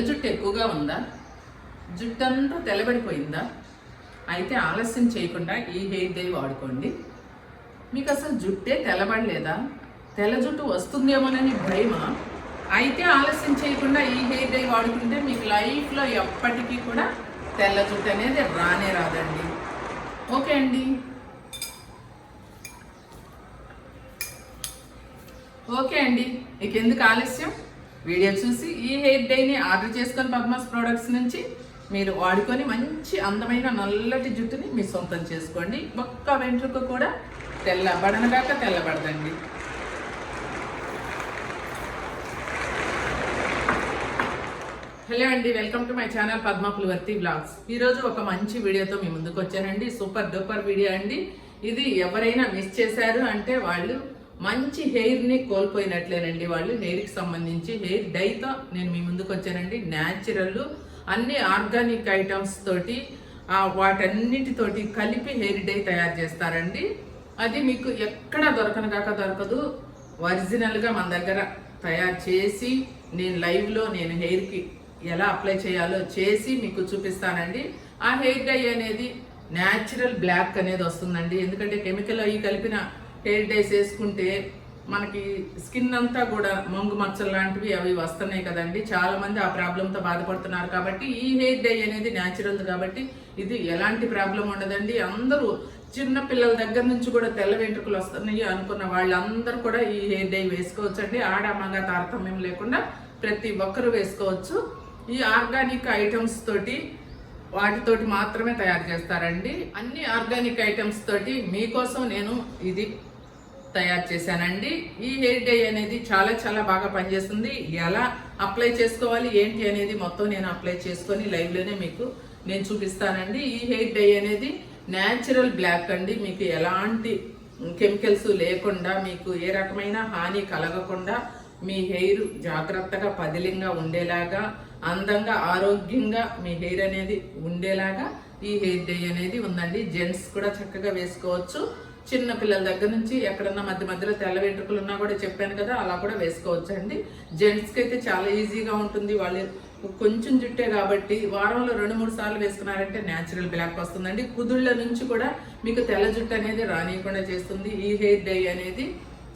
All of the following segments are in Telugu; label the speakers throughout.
Speaker 1: తెల్ల జుట్టు ఎక్కువగా ఉందా? జుట్టు అంతా తెల్లబడిపోయిందా? అయితే ఆలస్యం చేయకుండా ఈ హెయిర్ డై వాడుకోండి. మీకు అసలు జుట్టే తెల్లబడలేదా? తెల్ల జుట్టు వస్తుందేమోనని భయమా? అయితే ఆలస్యం చేయకుండా ఈ హెయిర్ డే వాడుకుంటే మీకు లైఫ్లో ఎప్పటికీ కూడా తెల్ల జుట్టు అనేది రానే రాదండి. ఓకే అండి. ఓకే అండి. ఇక ఎందుకు ఆలస్యం? వీడియో చూసి ఈ హెయిర్ డైని ఆర్డర్ చేసుకొని పద్మాస్ ప్రోడక్ట్స్ నుంచి మీరు వాడుకొని మంచి అందమైన నల్లటి జుట్టుని మీ సొంతం చేసుకోండి. ఒక్క వెంట్రుక కూడా తెల్లబడనగాక తెల్లబడదండి. హలో అండి welcome to my channel Padma Pulivarthi blogs ఈరోజు ఒక మంచి వీడియోతో మీ ముందుకు వచ్చానండి. సూపర్ డూపర్ వీడియో అండి. ఇది ఎవరైనా మిస్ చేశారు అంటే వాళ్ళు మంచి హెయిర్ని కోల్పోయినట్లేనండి వాళ్ళు. హెయిర్కి సంబంధించి హెయిర్ డైతో నేను మీ ముందుకు వచ్చానండి. న్యాచురల్ అన్ని ఆర్గానిక్ ఐటమ్స్ తోటి వాటన్నిటితోటి కలిపి హెయిర్ డై తయారు చేస్తారండి. అది మీకు ఎక్కడ దొరకను కాక దొరకదు. ఒరిజినల్గా మన దగ్గర తయారు చేసి నేను లైవ్లో నేను హెయిర్కి ఎలా అప్లై చేయాలో చేసి మీకు చూపిస్తానండి. ఆ హెయిర్ డై అనేది న్యాచురల్ బ్లాక్ అనేది వస్తుందండి. ఎందుకంటే కెమికల్ అవి కలిపిన హెయిర్ డేస్ వేసుకుంటే మనకి స్కిన్ అంతా కూడా మంగు మచ్చలు లాంటివి అవి వస్తున్నాయి కదండి. చాలామంది ఆ ప్రాబ్లంతో బాధపడుతున్నారు కాబట్టి ఈ హెయిర్ డై అనేది న్యాచురల్ కాబట్టి ఇది ఎలాంటి ప్రాబ్లం ఉండదండి. అందరూ చిన్న పిల్లల దగ్గర నుంచి కూడా తెల్ల వెంట్రుకలు వస్తున్నాయి అనుకున్న వాళ్ళందరూ కూడా ఈ హెయిర్ డై వేసుకోవచ్చు అండి ఆడ మగ తారతమ్యం లేకుండా ప్రతి ఒక్కరు వేసుకోవచ్చు. ఈ ఆర్గానిక్ ఐటమ్స్ తోటి వాటితోటి మాత్రమే తయారు చేస్తారండి. అన్ని ఆర్గానిక్ ఐటమ్స్ తోటి మీకోసం నేను ఇది తయారు చేశానండి. ఈ హెయిర్ డై అనేది చాలా చాలా బాగా పనిచేస్తుంది. ఎలా అప్లై చేసుకోవాలి ఏంటి అనేది మొత్తం నేను అప్లై చేసుకొని లైవ్లోనే మీకు నేను చూపిస్తానండి. ఈ హెయిర్ డై అనేది న్యాచురల్ బ్లాక్ అండి. మీకు ఎలాంటి కెమికల్స్ లేకుండా మీకు ఏ రకమైన హాని కలగకుండా మీ హెయిర్ జాగ్రత్తగా పదిలింగా ఉండేలాగా అందంగా ఆరోగ్యంగా మీ హెయిర్ అనేది ఉండేలాగా ఈ హెయిర్ డే అనేది ఉందండి. జెంట్స్ కూడా చక్కగా వేసుకోవచ్చు. చిన్న పిల్లల దగ్గర నుంచి ఎక్కడన్నా మధ్య మధ్యలో తెల్ల వెంట్రుకలు ఉన్నా కూడా చెప్పాను కదా అలా కూడా వేసుకోవచ్చు అండి జెంట్స్కి అయితే చాలా ఈజీగా ఉంటుంది. వాళ్ళు కొంచెం జుట్టే కాబట్టి వారంలో రెండు మూడు సార్లు వేసుకున్నారంటే న్యాచురల్ బ్లాక్ వస్తుందండి. కుదుళ్ళ నుంచి కూడా మీకు తెల్ల జుట్టు అనేది రానియకుండా చేస్తుంది. ఈ హెయిర్ డై అనేది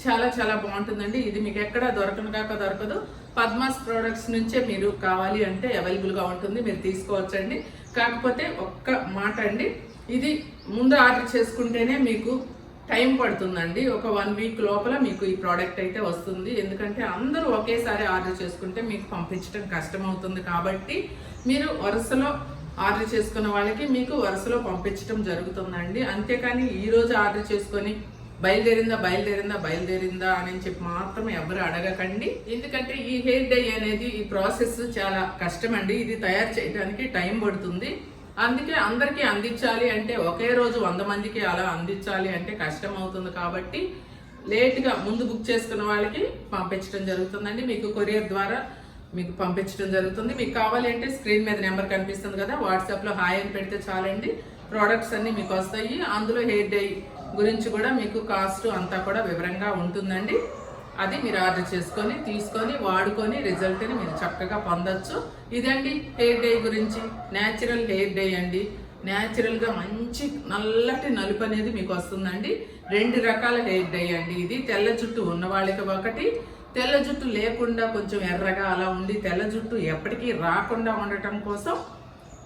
Speaker 1: చాలా చాలా బాగుంటుందండి. ఇది మీకు ఎక్కడ దొరకను కాక దొరకదు. పద్మాస్ ప్రోడక్ట్స్ నుంచే మీరు కావాలి అంటే అవైలబుల్గా ఉంటుంది మీరు తీసుకోవచ్చండి. కాకపోతే ఒక్క మాట అండి ఇది ముందు ఆర్డర్ చేసుకుంటేనే మీకు టైం పడుతుందండి. ఒక వన్ వీక్ లోపల మీకు ఈ ప్రోడక్ట్ అయితే వస్తుంది. ఎందుకంటే అందరూ ఒకేసారి ఆర్డర్ చేసుకుంటే మీకు పంపించడం కష్టం అవుతుంది కాబట్టి మీరు వరుసలో ఆర్డర్ చేసుకున్న వాళ్ళకి మీకు వరుసలో పంపించడం జరుగుతుందండి. అంతేకాని ఈరోజు ఆర్డర్ చేసుకొని బయలుదేరిందా బయలుదేరిందా బయలుదేరిందా అని చెప్పి మాత్రం ఎవరు అడగకండి. ఎందుకంటే ఈ హెయిర్ డై అనేది ఈ ప్రాసెస్ చాలా కష్టం అండి ఇది తయారు చేయడానికి టైం పడుతుంది. అందుకే అందరికీ అందించాలి అంటే ఒకే రోజు వంద మందికి అలా అందించాలి అంటే కష్టం అవుతుంది కాబట్టి లేట్గా ముందు బుక్ చేసుకున్న వాళ్ళకి పంపించడం జరుగుతుందండి. మీకు కొరియర్ ద్వారా మీకు పంపించడం జరుగుతుంది. మీకు కావాలి అంటే స్క్రీన్ మీద నెంబర్ కనిపిస్తుంది కదా. వాట్సాప్లో హాయ్ అని పెడితే చాలండి. ప్రోడక్ట్స్ అన్నీ మీకు వస్తాయి. అందులో హెయిర్ డై గురించి కూడా మీకు కాస్ట్ అంతా కూడా వివరంగా ఉంటుందండి. అది మీరు ఆర్డర్ చేసుకొని తీసుకొని వాడుకొని రిజల్ట్ని మీరు చక్కగా పొందొచ్చు. ఇదండి హెయిర్ డై గురించి. న్యాచురల్ హెయిర్ డే అండి. న్యాచురల్గా మంచి నల్లటి నలుపు అనేది మీకు వస్తుందండి. రెండు రకాల హెయిర్ డై అండి ఇది. తెల్ల జుట్టు ఉన్న వాళ్ళకి ఒకటి. తెల్ల జుట్టు లేకుండా కొంచెం ఎర్రగా అలా ఉండి తెల్ల జుట్టు ఎప్పటికీ రాకుండా ఉండటం కోసం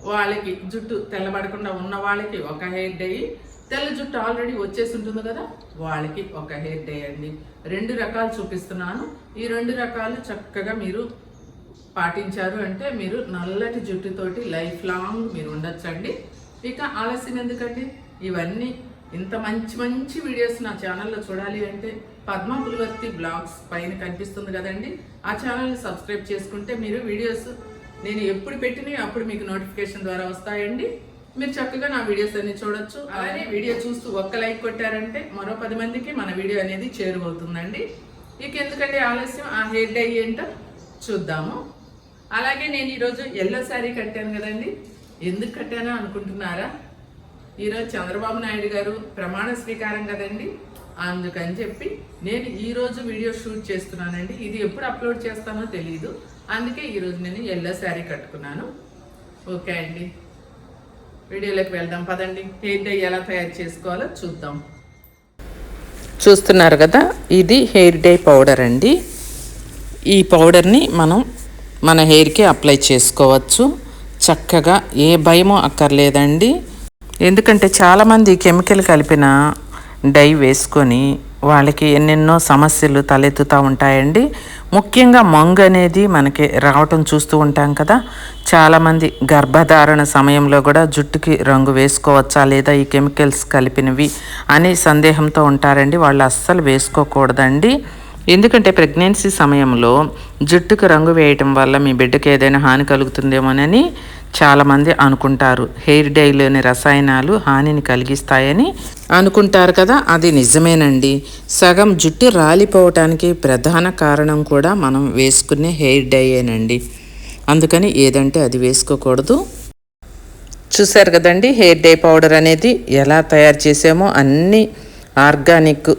Speaker 1: వాళ్ళకి జుట్టు తెల్లబడకుండా ఉన్న వాళ్ళకి ఒక హెయిర్ డై. తెల్ల జుట్టు ఆల్రెడీ వచ్చేసి ఉంటుంది కదా? వాళ్ళకి ఒక హెయిర్ డే అండి. రెండు రకాలు చూపిస్తున్నాను. ఈ రెండు రకాలు చక్కగా మీరు పాటించారు అంటే మీరు నల్లటి జుట్టుతోటి లైఫ్ లాంగ్ మీరు ఉండొచ్చండి. ఇక ఆలస్యం ఎందుకండి? ఇవన్నీ ఇంత మంచి మంచి వీడియోస్ నా ఛానల్లో చూడాలి అంటే పద్మ పులివర్తి బ్లాగ్స్ పైన కనిపిస్తుంది కదండి. ఆ ఛానల్ని సబ్స్క్రైబ్ చేసుకుంటే మీరు వీడియోస్ నేను ఎప్పుడు పెట్టినవి అప్పుడు మీకు నోటిఫికేషన్ ద్వారా వస్తాయండి. మీరు చక్కగా నా వీడియోస్ అన్ని చూడొచ్చు. అలానే వీడియో చూస్తూ ఒక్క లైక్ కొట్టారంటే మరో పది మందికి మన వీడియో అనేది చేరువవుతుందండి. ఇక ఎందుకంటే ఆలస్యం? ఆ హెయిర్ డై ఏంటో చూద్దాము. అలాగే నేను ఈరోజు ఎల్లో శారీ కట్టాను కదండి. ఎందుకు కట్టానో అనుకుంటున్నారా? ఈరోజు చంద్రబాబు నాయుడు గారు ప్రమాణ స్వీకారం కదండి.
Speaker 2: అందుకని చెప్పి నేను ఈరోజు వీడియో షూట్ చేస్తున్నానండి. ఇది ఎప్పుడు అప్లోడ్ చేస్తానో తెలియదు అందుకే ఈరోజు నేను ఎల్లో శారీ కట్టుకున్నాను. ఓకే అండి. వీడియోలోకి వెళ్దాం పదండి. హెయిర్ డై ఎలా తయారు చేసుకోవాలో చూద్దాం. చూస్తున్నారు కదా ఇది హెయిర్ డై పౌడర్ అండి. ఈ పౌడర్ని మనం మన హెయిర్కి అప్లై చేసుకోవచ్చు. చక్కగా ఏ భయమో అక్కర్లేదండి. ఎందుకంటే చాలామంది కెమికల్ కలిపిన డై వేసుకొని వాళ్ళకి ఎన్నెన్నో సమస్యలు తలెత్తుతూ ఉంటాయండి. ముఖ్యంగా మంగు అనేది మనకి రావటం చూస్తూ ఉంటాం కదా. చాలామంది గర్భధారణ సమయంలో కూడా జుట్టుకి రంగు వేసుకోవచ్చా లేదా ఈ కెమికల్స్ కలిపినవి అని సందేహంతో ఉంటారండి. వాళ్ళు అస్సలు వేసుకోకూడదండి. ఎందుకంటే ప్రెగ్నెన్సీ సమయంలో జుట్టుకు రంగు వేయటం వల్ల మీ బిడ్డకి ఏదైనా హాని కలుగుతుందేమోనని చాలామంది అనుకుంటారు. హెయిర్ డైలోని రసాయనాలు హానిని కలిగిస్తాయని అనుకుంటారు కదా అది నిజమేనండి. సగం జుట్టు రాలిపోవటానికి ప్రధాన కారణం కూడా మనం వేసుకునే హెయిర్ డైయేనండి అందుకని ఏదంటే అది వేసుకోకూడదు. చూశారు కదండి హెయిర్ డై పౌడర్ అనేది ఎలా తయారు చేసామో అన్ని ఆర్గానిక్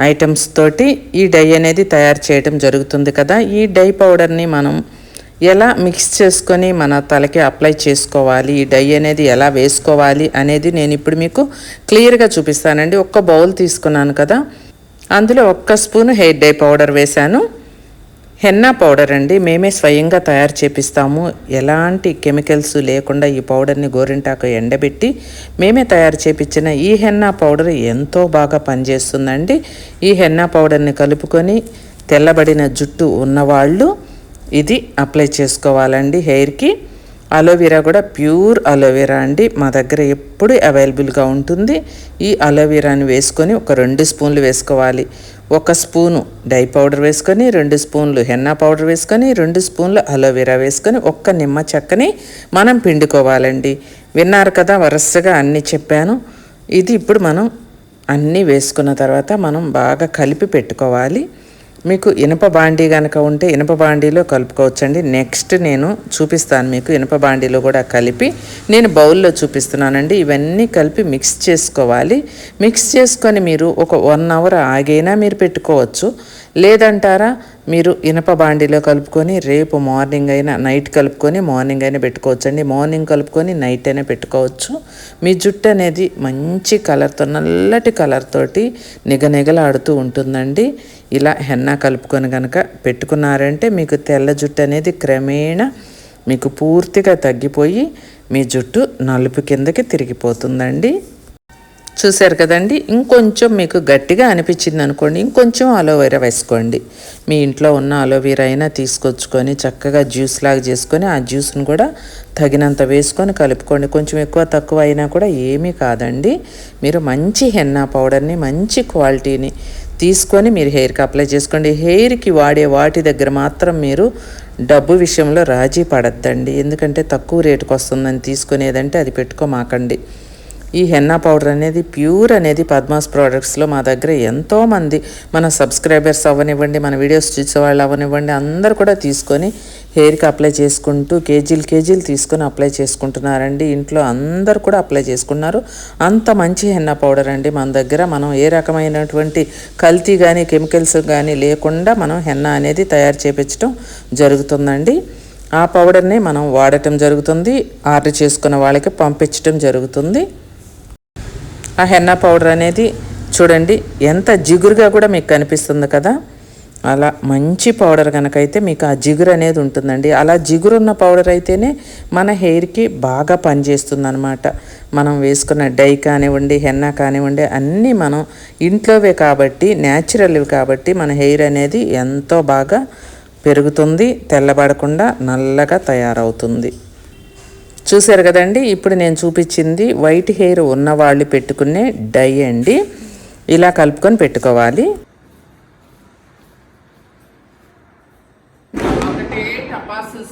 Speaker 2: ఐటమ్స్ తోటి ఈ డై అనేది తయారు చేయడం జరుగుతుంది కదా. ఈ డై పౌడర్ని మనం ఎలా మిక్స్ చేసుకొని మన తలకి అప్లై చేసుకోవాలి ఈ డై అనేది ఎలా వేసుకోవాలి అనేది నేను ఇప్పుడు మీకు క్లియర్గా చూపిస్తానండి. ఒక్క బౌల్ తీసుకున్నాను కదా. అందులో ఒక్క స్పూన్ హెయిర్ డై పౌడర్ వేశాను. హెన్నా పౌడర్ అండి. మేమే స్వయంగా తయారు చేపిస్తాము. ఎలాంటి కెమికల్స్ లేకుండా ఈ పౌడర్ని గోరింటాకు ఎండబెట్టి మేమే తయారు చేపించిన ఈ హెన్నా పౌడర్ ఎంతో బాగా పనిచేస్తుందండి. ఈ హెన్నా పౌడర్ని కలుపుకొని తెల్లబడిన జుట్టు ఉన్నవాళ్ళు ఇది అప్లై చేసుకోవాలండి హెయిర్కి. అలోవెరా కూడా ప్యూర్ అలోవెరా అండి. మా దగ్గర ఎప్పుడు అవైలబుల్గా ఉంటుంది. ఈ అలోవెరాని వేసుకొని ఒక రెండు స్పూన్లు వేసుకోవాలి. ఒక స్పూను డై పౌడర్ వేసుకొని రెండు స్పూన్లు హెన్నా పౌడర్ వేసుకొని రెండు స్పూన్లు అలోవెరా వేసుకొని ఒక్క నిమ్మ చెక్కని మనం పిండుకోవాలండి. విన్నారు కదా వరుసగా అన్నీ చెప్పాను. ఇది ఇప్పుడు మనం అన్నీ వేసుకున్న తర్వాత మనం బాగా కలిపి పెట్టుకోవాలి. మీకు ఇనప బాండీ కనుక ఉంటే ఇనప బాండీలో కలుపుకోవచ్చండి. నెక్స్ట్ నేను చూపిస్తాను మీకు ఇనప బాండీలో కూడా కలిపి నేను బౌల్లో చూపిస్తున్నానండి. ఇవన్నీ కలిపి మిక్స్ చేసుకోవాలి. మిక్స్ చేసుకొని మీరు ఒక వన్ అవర్ ఆగైనా మీరు పెట్టుకోవచ్చు. లేదంటారా? మీరు ఇనప బాండీలో కలుపుకొని రేపు మార్నింగ్ అయినా నైట్ కలుపుకొని మార్నింగ్ అయినా పెట్టుకోవచ్చండి. మార్నింగ్ కలుపుకొని నైట్ అయినా పెట్టుకోవచ్చు. మీ జుట్టు అనేది మంచి కలర్తో నల్లటి కలర్ తోటి నిగనిగలాడుతూ ఉంటుందండి. ఇలా హెన్నా కలుపుకొని కనుక పెట్టుకున్నారంటే మీకు తెల్ల జుట్టు అనేది క్రమేణా మీకు పూర్తిగా తగ్గిపోయి మీ జుట్టు నలుపు కిందకి తిరిగిపోతుందండి. చూశారు కదండి? ఇంకొంచెం మీకు గట్టిగా అనిపించింది అనుకోండి ఇంకొంచెం అలోవెరా వేసుకోండి. మీ ఇంట్లో ఉన్న అలోవెరా అయినా తీసుకొచ్చుకొని చక్కగా జ్యూస్ లాగా చేసుకొని ఆ జ్యూస్ని కూడా తగినంత వేసుకొని కలుపుకోండి. కొంచెం ఎక్కువ తక్కువ అయినా కూడా ఏమీ కాదండి. మీరు మంచి హెన్నా పౌడర్ని మంచి క్వాలిటీని తీసుకొని మీరు హెయిర్కి అప్లై చేసుకోండి. హెయిర్కి వాడే వాటి దగ్గర మాత్రం మీరు డబ్బు విషయంలో రాజీ పడద్దండి. ఎందుకంటే తక్కువ రేటుకి వస్తుందని తీసుకునేదంటే అది పెట్టుకోమాకండి. ఈ హెన్నా పౌడర్ అనేది ప్యూర్ అనేది పద్మాస్ ప్రోడక్ట్స్లో మా దగ్గర ఎంతోమంది మన సబ్స్క్రైబర్స్ అవ్వనివ్వండి మన వీడియోస్ చూసే వాళ్ళు అవ్వనివ్వండి అందరు కూడా తీసుకొని హెయిర్కి అప్లై చేసుకుంటూ కేజీలు కేజీలు తీసుకొని అప్లై చేసుకుంటున్నారండి. ఇంట్లో అందరు కూడా అప్లై చేసుకున్నారు. అంత మంచి హెన్నా పౌడర్ అండి మన దగ్గర. మనం ఏ రకమైనటువంటి కల్తీ కానీ కెమికల్స్ కానీ లేకుండా మనం హెన్నా అనేది తయారు చేపించడం జరుగుతుందండి. ఆ పౌడర్ని మనం వాడటం జరుగుతుంది. ఆర్డర్ చేసుకున్న వాళ్ళకి పంపించడం జరుగుతుంది. ఆ హెన్నా పౌడర్ అనేది చూడండి ఎంత జిగురుగా కూడా మీకు కనిపిస్తుంది కదా? అలా మంచి పౌడర్ కనుకైతే మీకు ఆ జిగురు అనేది ఉంటుందండి. అలా జిగురున్న పౌడర్ అయితేనే మన హెయిర్కి బాగా పనిచేస్తుంది అనమాట మనం వేసుకున్న డై కానివ్వండి హెన్నా కానివ్వండి అన్నీ మనం ఇంట్లోవే కాబట్టి న్యాచురల్వి కాబట్టి మన హెయిర్ అనేది ఎంతో బాగా పెరుగుతుంది తెల్లబడకుండా నల్లగా తయారవుతుంది. చూశారు కదండి ఇప్పుడు నేను చూపించింది వైట్ హెయిర్ ఉన్న వాళ్ళు పెట్టుకునే డై అండి. ఇలా కలుపుకొని పెట్టుకోవాలి. ఒకటే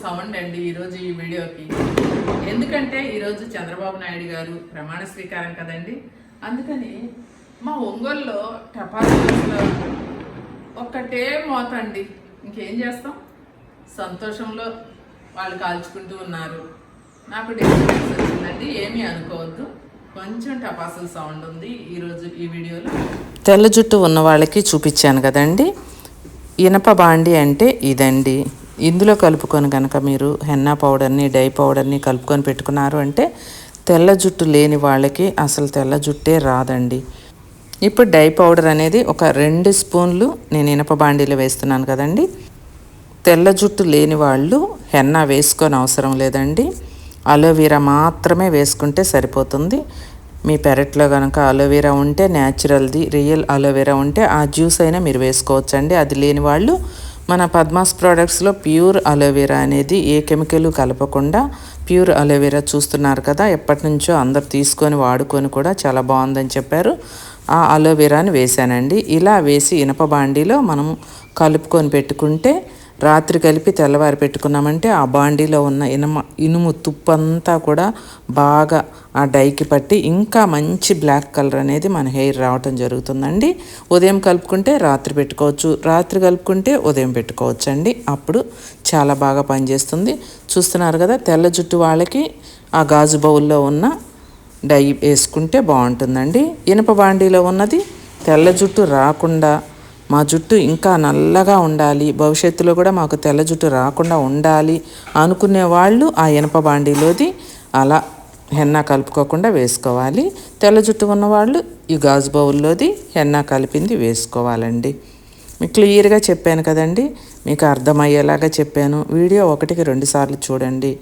Speaker 2: సౌండ్ అండి ఈరోజు ఈ వీడియోకి. ఎందుకంటే ఈరోజు చంద్రబాబు నాయుడు గారు ప్రమాణ స్వీకారం కదండి. అందుకని మా ఒంగోలులో టపాసులో ఒక్కటే మోత అండి. ఇంకేం చేస్తాం? సంతోషంలో వాళ్ళు కాల్చుకుంటూ ఉన్నారు. నాకు డిస్టర్బెన్స్ వచ్చిందండి ఏమీ అనుకోవద్దు.
Speaker 1: కొంచెం టపాసుల సౌండ్ ఉంది ఈరోజు ఈ వీడియోలో.
Speaker 2: తెల్ల జుట్టు ఉన్న వాళ్ళకి చూపించాను కదండి. ఇనప బాండి అంటే ఇదండి. ఇందులో కలుపుకొని కనుక మీరు హెన్నా పౌడర్ని డై పౌడర్ని కలుపుకొని పెట్టుకున్నారు అంటే తెల్ల జుట్టు లేని వాళ్ళకి అసలు తెల్ల జుట్టే రాదండి. ఇప్పుడు డై పౌడర్ అనేది ఒక రెండు స్పూన్లు నేను ఇనప బాండీలో వేస్తున్నాను కదండి. తెల్ల జుట్టు లేని వాళ్ళు హెన్నా వేసుకొని అవసరం లేదండి. అలోవీరా మాత్రమే వేసుకుంటే సరిపోతుంది. మీ పెరట్లో కనుక అలోవెరా ఉంటే న్యాచురల్ది రియల్ అలోవెరా ఉంటే ఆ జ్యూస్ అయినా మీరు వేసుకోవచ్చండి. అది లేని వాళ్ళు మన పద్మాస్ ప్రోడక్ట్స్లో ప్యూర్ అలోవెరా అనేది ఏ కెమికల్ కలపకుండా ప్యూర్ అలోవెరా చూస్తున్నారు కదా ఎప్పటి నుంచో అందరు తీసుకొని వాడుకొని కూడా చాలా బాగుందని చెప్పారు. ఆ అలోవెరాని వేసానండి ఇలా వేసి ఇనప బాండీలో మనం కలుపుకొని పెట్టుకుంటే రాత్రి కలిపి తెల్లవారి పెట్టుకున్నామంటే ఆ బాండీలో ఉన్న ఇనుమ ఇనుము తుప్పంతా కూడా బాగా ఆ డైకి పట్టి ఇంకా మంచి బ్లాక్ కలర్ అనేది మన హెయిర్ రావటం జరుగుతుందండి. ఉదయం కలుపుకుంటే రాత్రి పెట్టుకోవచ్చు. రాత్రి కలుపుకుంటే ఉదయం పెట్టుకోవచ్చు అండి అప్పుడు చాలా బాగా పనిచేస్తుంది. చూస్తున్నారు కదా తెల్ల జుట్టు వాళ్ళకి ఆ గాజు బౌల్లో ఉన్న డై వేసుకుంటే బాగుంటుందండి. ఇనుప బాండీలో ఉన్నది తెల్ల జుట్టు రాకుండా మా జుట్టు ఇంకా నల్లగా ఉండాలి. భవిష్యత్తులో కూడా మాకు తెల్ల జుట్టు రాకుండా ఉండాలి అనుకునే వాళ్ళు ఆ ఇనప బాండీలోది అలా హెన్నా కలుపుకోకుండా వేసుకోవాలి. తెల్ల జుట్టు ఉన్నవాళ్ళు ఈ గాజు బౌల్లోది హెన్నా కలిపింది వేసుకోవాలండి. మీకు క్లియర్గా చెప్పాను కదండి. మీకు అర్థమయ్యేలాగా చెప్పాను. వీడియో ఒకటికి రెండుసార్లు చూడండి.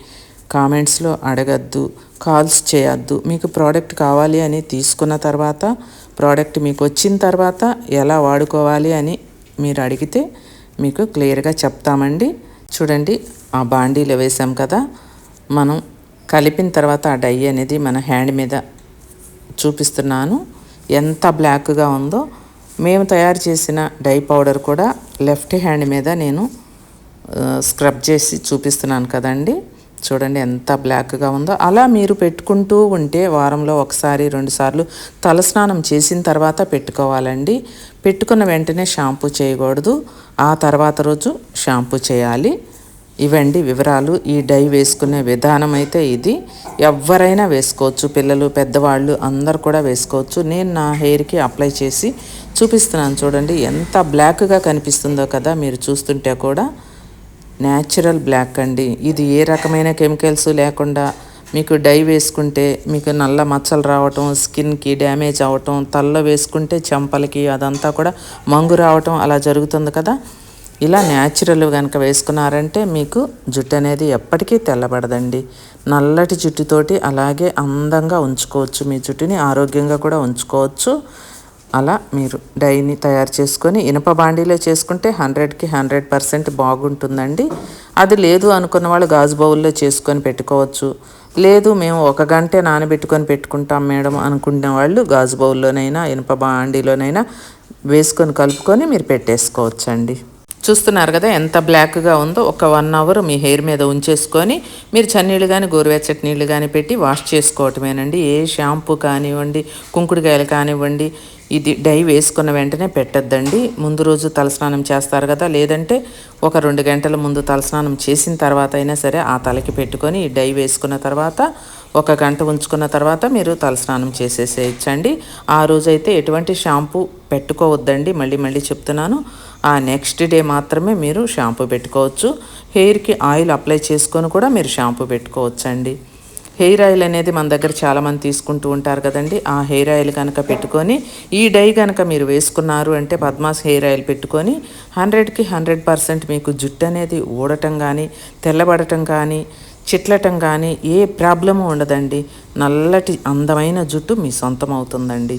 Speaker 2: కామెంట్స్లో అడగద్దు కాల్స్ చేయొద్దు. మీకు ప్రోడక్ట్ కావాలి అని తీసుకున్న తర్వాత ప్రోడక్ట్ మీకు వచ్చిన తర్వాత ఎలా వాడుకోవాలి అని మీరు అడిగితే మీకు క్లియర్గా చెప్తామండి. చూడండి ఆ బాండీలో వేసాం కదా. మనం కలిపిన తర్వాత ఆ డై అనేది మన హ్యాండ్ మీద చూపిస్తున్నాను. ఎంత బ్లాక్గా ఉందో. మేము తయారు చేసిన డై పౌడర్ కూడా లెఫ్ట్ హ్యాండ్ మీద నేను స్క్రబ్ చేసి చూపిస్తున్నాను కదండి. చూడండి ఎంత బ్లాక్గా ఉందో. అలా మీరు పెట్టుకుంటూ ఉంటే వారంలో ఒకసారి రెండుసార్లు తలస్నానం చేసిన తర్వాత పెట్టుకోవాలండి. పెట్టుకున్న వెంటనే షాంపూ చేయకూడదు. ఆ తర్వాత రోజు షాంపూ చేయాలి. ఇవండి వివరాలు. ఈ డై వేసుకునే విధానం అయితే ఇది. ఎవరైనా వేసుకోవచ్చు. పిల్లలు పెద్దవాళ్ళు అందరు కూడా వేసుకోవచ్చు. నేను నా హెయిర్కి అప్లై చేసి చూపిస్తున్నాను చూడండి. ఎంత బ్లాక్గా కనిపిస్తుందో కదా మీరు చూస్తుంటే కూడా. న్యాచురల్ బ్లాక్ అండి. ఇది ఏ రకమైన కెమికల్స్ లేకుండా మీకు డై వేసుకుంటే మీకు నల్ల మచ్చలు రావటం స్కిన్కి డ్యామేజ్ అవ్వటం తలలో వేసుకుంటే చెంపలకి అదంతా కూడా మంగు రావటం అలా జరుగుతుంది కదా. ఇలా న్యాచురల్ కనుక వేసుకున్నారంటే మీకు జుట్టు అనేది ఎప్పటికీ తెల్లబడదండి. నల్లటి జుట్టుతోటి అలాగే అందంగా ఉంచుకోవచ్చు. మీ జుట్టుని ఆరోగ్యంగా కూడా ఉంచుకోవచ్చు. అలా మీరు డైని తయారు చేసుకొని ఇనుప బాండీలో చేసుకుంటే హండ్రెడ్కి హండ్రెడ్ పర్సెంట్ బాగుంటుందండి. అది లేదు అనుకున్న వాళ్ళు గాజు బౌల్లో చేసుకొని పెట్టుకోవచ్చు. లేదు మేము ఒక గంటే నానబెట్టుకొని పెట్టుకుంటాం మేడం అనుకున్న వాళ్ళు గాజు బౌల్లోనైనా ఇనుప బాండీలోనైనా వేసుకొని కలుపుకొని మీరు పెట్టేసుకోవచ్చండి. చూస్తున్నారు కదా ఎంత బ్లాక్గా ఉందో ఒక వన్ అవర్ మీ హెయిర్ మీద ఉంచేసుకొని మీరు చన్నీళ్ళు కానీ గోరువెచ్చటి నీళ్ళు కానీ పెట్టి వాష్ చేసుకోవటమేనండి. ఏ షాంపూ కానివ్వండి కుంకుడుకాయలు కానివ్వండి ఇది డై వేసుకున్న వెంటనే పెట్టద్దండి. ముందు రోజు తలస్నానం చేస్తారు కదా లేదంటే ఒక రెండు గంటల ముందు తలస్నానం చేసిన తర్వాత అయినా సరే ఆ తలకి పెట్టుకొని ఈ డై వేసుకున్న తర్వాత ఒక గంట ఉంచుకున్న తర్వాత మీరు తలస్నానం చేసేసేయచ్చండి. ఆ రోజైతే ఎటువంటి షాంపూ పెట్టుకోవద్దండి. మళ్ళీ మళ్ళీ చెప్తున్నాను ఆ నెక్స్ట్ డే మాత్రమే మీరు షాంపూ పెట్టుకోవచ్చు. హెయిర్కి ఆయిల్ అప్లై చేసుకొని కూడా మీరు షాంపూ పెట్టుకోవచ్చండి. హెయిర్ ఆయిల్ అనేది మన దగ్గర చాలామంది తీసుకుంటూ ఉంటారు కదండి. ఆ హెయిర్ ఆయిల్ కనుక పెట్టుకొని ఈ డై కనుక మీరు వేసుకున్నారు అంటే పద్మాస్ హెయిర్ ఆయిల్ పెట్టుకొని హండ్రెడ్కి హండ్రెడ్ పర్సెంట్ మీకు జుట్టు అనేది ఊడటం కానీ తెల్లబడటం కానీ చిట్లటం కానీ ఏ ప్రాబ్లము ఉండదండి. నల్లటి అందమైన జుట్టు మీ సొంతం అవుతుందండి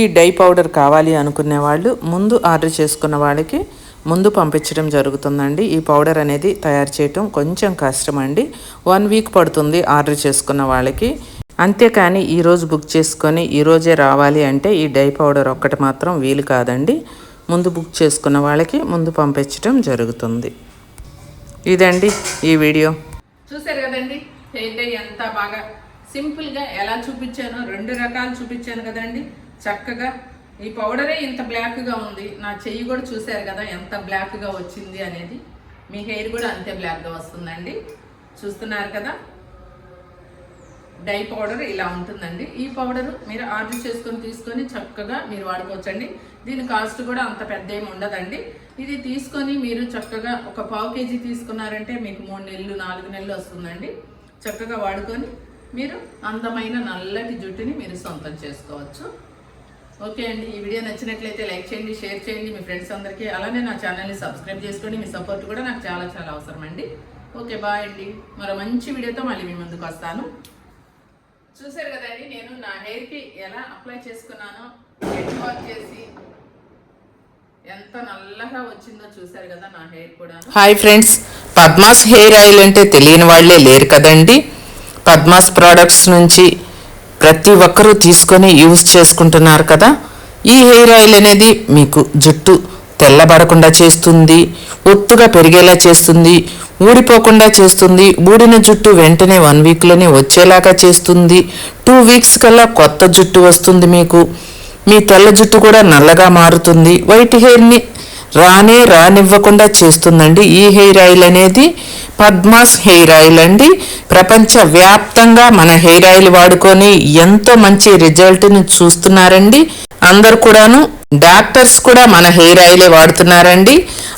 Speaker 2: ఈ డై పౌడర్ కావాలి అనుకునే వాళ్ళు ముందు ఆర్డర్ చేసుకున్న వాళ్ళకి ముందు పంపించడం జరుగుతుందండి. ఈ పౌడర్ అనేది తయారు చేయటం కొంచెం కష్టం అండి. వన్ వీక్ పడుతుంది ఆర్డర్ చేసుకున్న వాళ్ళకి. అంతేకాని ఈరోజు బుక్ చేసుకొని ఈరోజే రావాలి అంటే ఈ డై పౌడర్ ఒక్కటి మాత్రం వీలు కాదండి. ముందు బుక్ చేసుకున్న వాళ్ళకి ముందు పంపించడం జరుగుతుంది. ఇదండి ఈ వీడియో.
Speaker 1: చూసారు కదండి? హెయిర్ డై ఎంత బాగా సింపుల్గా ఎలా చూపించానో రెండు రకాలు చూపించాను కదండి. చక్కగా ఈ పౌడరే ఇంత బ్లాక్గా ఉంది. నా చెయ్యి కూడా చూసారు కదా ఎంత బ్లాక్గా వచ్చింది అనేది. మీ హెయిర్ కూడా అంతే బ్లాక్గా వస్తుందండి. చూస్తున్నారు కదా? డై పౌడర్ ఇలా ఉంటుందండి. ఈ పౌడర్ మీరు ఆర్డర్ చేసుకొని తీసుకొని చక్కగా మీరు వాడుకోవచ్చండి. దీని కాస్ట్ కూడా అంత పెద్ద ఏమి ఉండదండి. ఇది తీసుకొని మీరు చక్కగా ఒక పావు కేజీ తీసుకున్నారంటే మీకు మూడు నెలలు నాలుగు నెలలు వస్తుందండి. చక్కగా వాడుకొని మీరు అందమైన నల్లటి జుట్టుని మీరు సొంతం చేసుకోవచ్చు. ఓకే అండి. ఈ వీడియో నచ్చినట్లయితే లైక్ చేయండి షేర్ చేయండి. మీ ఫ్రెండ్స్ అందరికీ అలానే నా ఛానల్ని సబ్స్క్రైబ్ చేసుకోండి మీ సపోర్ట్ కూడా నాకు చాలా చాలా అవసరం అండి ఓకే బాయ్ అండి. మరో మంచి వీడియోతో మళ్ళీ మీ ముందుకు వస్తాను. చూసారు కదండి నేను నా హెయిర్కి ఎలా అప్లై చేసుకున్నానో హెడ్ వాష్ చేసి ఎంత నల్లగా వచ్చిందో చూసారు కదా నా హెయిర్ కూడా
Speaker 2: hi friends Padma's hair oil అంటే తెలియని వాళ్ళే లేరు కదండి. పద్మాస్ ప్రోడక్ట్స్ నుంచి ప్రతి ఒక్కరూ తీసుకొని యూజ్ చేసుకుంటున్నారు కదా? ఈ హెయిర్ ఆయిల్ అనేది మీకు జుట్టు తెల్లబడకుండా చేస్తుంది ఒత్తుగా పెరిగేలా చేస్తుంది ఊడిపోకుండా చేస్తుంది. ఊడిన జుట్టు వెంటనే వన్ వీక్లోనే వచ్చేలాగా చేస్తుంది. టూ వీక్స్ కల్లా కొత్త జుట్టు వస్తుంది మీకు. మీ తెల్ల జుట్టు కూడా నల్లగా మారుతుంది. వైట్ హెయిర్ని రానే రానివ్వకుండా చేస్తుందండి. ఈ హెయిర్ ఆయిల్ అనేది పద్మాస్ హెయిర్ ఆయిల్ అండి. ప్రపంచ వ్యాప్తంగా మన హెయిర్ ఆయిల్ వాడుకొని ఎంతో మంచి రిజల్ట్ని చూస్తున్నారండి. అందరు కూడాను డాక్టర్స్ కూడా మన హెయిర్ ఆయిలే వాడుతున్నారండి.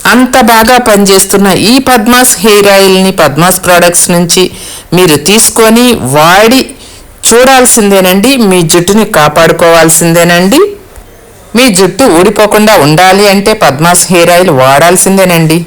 Speaker 2: అంత బాగా పనిచేస్తున్న ఈ పద్మాస్ హెయిర్ ఆయిల్ని పద్మాస్ ప్రోడక్ట్స్ నుంచి మీరు తీసుకొని వాడి చూడాల్సిందేనండి. మీ జుట్టుని కాపాడుకోవాల్సిందేనండి. మీ జుట్టు ఊడిపోకుండా ఉండాలి అంటే పద్మాస్ హెయిర్ ఆయిల్ వాడాల్సిందేనండి.